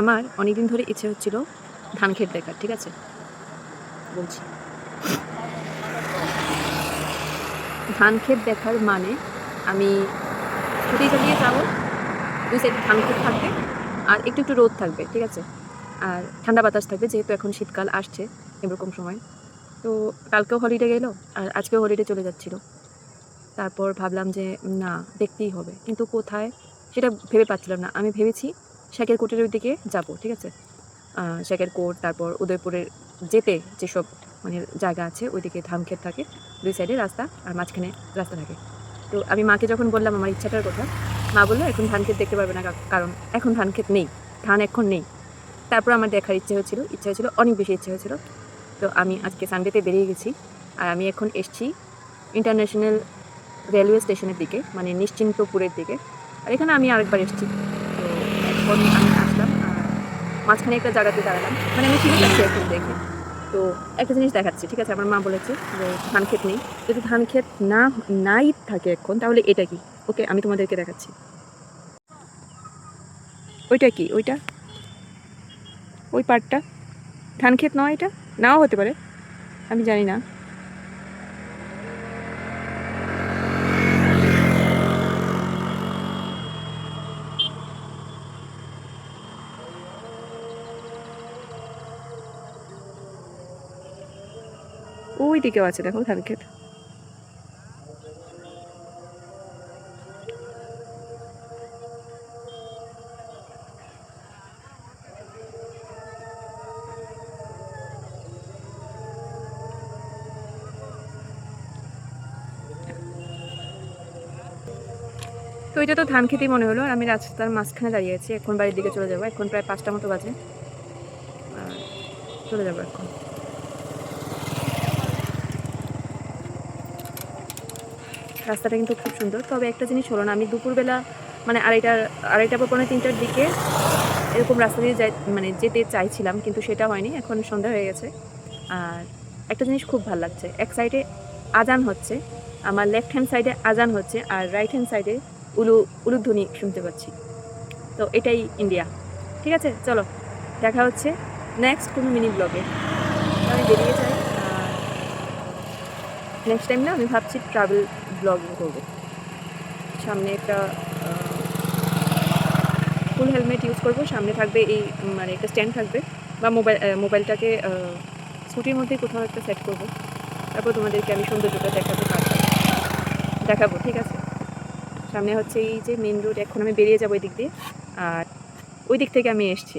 আমার অনেকদিন ধরে ইচ্ছে হচ্ছিল ধান ক্ষেত দেখার, ঠিক আছে? বলছি। ধান ক্ষেত দেখার মানে আমি ছুটি চালিয়ে যাব দুই সাইডে ধান ক্ষেত থাকবে আর একটু একটু রোদ থাকবে, ঠিক আছে? আর ঠান্ডা বাতাস থাকবে, যেহেতু এখন শীতকাল আসছে এরকম সময়। তো কালকেও হলিডে গেলো আর আজকেও হলিডে চলে যাচ্ছিল। তারপর ভাবলাম যে না, দেখতেই হবে। কিন্তু কোথায় সেটা ভেবে পাচ্ছিলাম না। আমি ভেবেছি শেখের কোটের ওই দিকে যাব, ঠিক আছে? শেখের কোট, তারপর উদয়পুরের যেতে যেসব মানে জায়গা আছে, ওইদিকে ধান ক্ষেত থাকে, দুই সাইডে রাস্তা আর মাঝখানে রাস্তা থাকে। তো আমি মাকে যখন বললাম আমার ইচ্ছাটার কথা, মা বলল, এখন ধান ক্ষেত দেখতে পারবে না কারণ এখন ধান ক্ষেত নেই, ধান এখন নেই। তারপর আমার দেখার ইচ্ছে হয়েছিল ইচ্ছে হয়েছিল, অনেক বেশি ইচ্ছে হয়েছিল। তো আমি আজকে সানডেতে বেরিয়ে গেছি, আর আমি এখন এসছি ইন্টারন্যাশনাল রেলওয়ে স্টেশনের দিকে মানে নিশ্চিন্তপুরের দিকে। আর এখানে আমি আরেকবার এসেছি। তো এখন আমি আসলাম, আর মাঝখানে একটা জায়গাতে দাঁড়ালাম। মানে আমি ঠিক আছে এখন দেখে। তো একটা জিনিস দেখাচ্ছি, ঠিক আছে? আমার মা বলেছে যে ধান ক্ষেত নেই। যদি ধান ক্ষেত না, নাই থাকে এখন, তাহলে এটা কি? ওকে, আমি তোমাদেরকে দেখাচ্ছি। ওইটা কি? ওইটা? ওই পার্টটা ধান ক্ষেত নয় এটা? নাও হতে পারে। আমি জানি না। ওই দিকেও আছে, দেখো ধান ক্ষেত তো এটা তো ধান খেতেই মনে হলো, আর আমি রাস্তার মাঝখানে দাঁড়িয়ে আছি, এখন বাড়ির দিকে চলে যাব, এখন প্রায় পাঁচটা মতো বাজে। চলে যাব এখন। রাস্তাটা কিন্তু খুব সুন্দর। তবে একটা জিনিস হলো না, আমি দুপুরবেলা মানে আড়াইটার, আড়াইটা বা পৌনে তিনটার দিকে এরকম রাস্তা দিয়ে যাই মানে যেতে চাইছিলাম, কিন্তু সেটা হয়নি, এখন সন্ধ্যা হয়ে গেছে। আর একটা জিনিস খুব ভালো লাগছে, এক সাইডে আজান হচ্ছে, আমার লেফট হ্যান্ড সাইডে আজান হচ্ছে, আর রাইট হ্যান্ড সাইডে উলু, উলুধ্বনি শুনতে পাচ্ছি। তো এটাই ইন্ডিয়া ঠিক আছে? চলো, দেখা হচ্ছে নেক্সট কোনো মিনি ব্লগে আমি বেরিয়ে নেক্সট টাইম না আমি ভাবছি ট্রাভেল ব্লগিং করব। সামনে একটা ফুল হেলমেট ইউজ করব। সামনে থাকবে এই মানে একটা স্ট্যান্ড থাকবে। বা মোবাইল মোবাইলটাকে স্কুটির মধ্যে কোথাও একটা সেট করব। তারপর তোমাদেরকে আমি সৌন্দর্যটা দেখাতে পারব দেখাবো, ঠিক আছে? সামনে হচ্ছে এই যে মেন রোড এখন আমি বেরিয়ে যাব ওই দিক দিয়ে। আর ওই দিক থেকে আমি এসছি।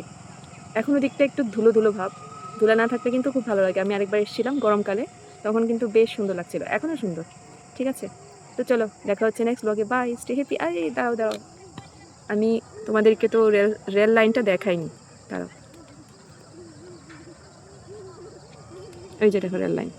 এখন ওই দিকটা একটু ধুলো ধুলো ভাব। ধুলা না থাকলে কিন্তু খুব ভালো লাগে। আমি আরেকবার এসেছিলাম গরমকালে। তখন কিন্তু বেশ সুন্দর লাগছিল। এখনও সুন্দর। ঠিক আছে? তো চলো, দেখা হচ্ছে নেক্সট ব্লগে বাই স্টে হ্যাপি আরে, দাও দাও। আমি তোমাদেরকে তো রেল রেল লাইনটা দেখাইনি। দাঁড়াও। ওই যে দেখো রেল লাইন